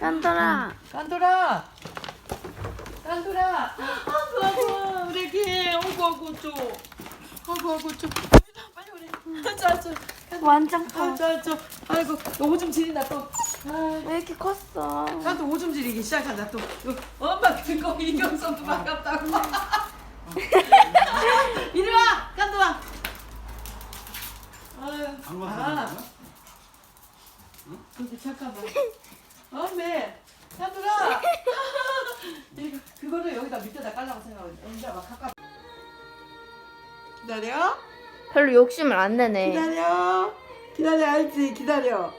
깐돌아. 깐돌아. 깐돌아. 아이고 아이고 우리 개 아이고 아이고 쪼 아이고 아이고 쪼 빨리 오래 자자 완전 커. 자자 아이고 너 오줌 지린다 또. 아, 왜 이렇게 컸어? 깐도 오줌 지리기 시작한다 또. 엄마 그거 이경선도 반갑다고. 이리 와 깐도아. 아유. 안 아. 근데 잠깐만 어메 깐도아 이거 그거를 여기다 밑에다 깔라고 생각하고 여기다 막 가까 기다려. 별로 욕심을 안 내네. 기다려. 기다려 알지? 기다려.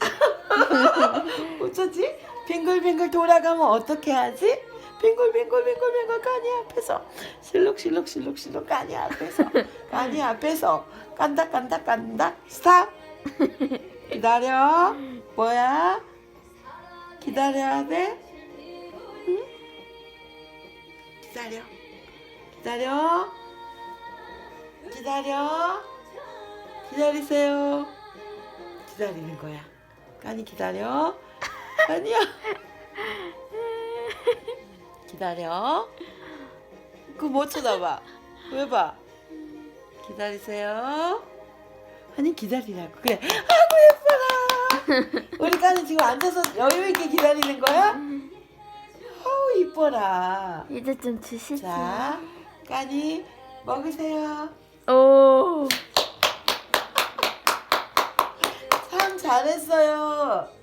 어쩌지? 빙글빙글 돌아가면 어떻게 하지? 빙글빙글빙글빙글 까니 앞에서. 실룩실룩실룩실룩 까니 앞에서. 까니 앞에서. 깐다. 스탑. 기다려 뭐야 기다려야 돼 응? 기다려 기다려 기다려. 기다리세요. 기다리는 거야. 까니 기다려. 까니야. 기다려. 그거 못 쳐다봐. 왜 봐? 기다리세요. 아니 기다리라고. 그래. 아이고 예뻐라. 우리 까니 지금 앉아서 여유 있게 기다리는 거야? 어우 이뻐라. 이제 좀 드시지. 자, 까니 먹으세요. 오. 참 잘했어요.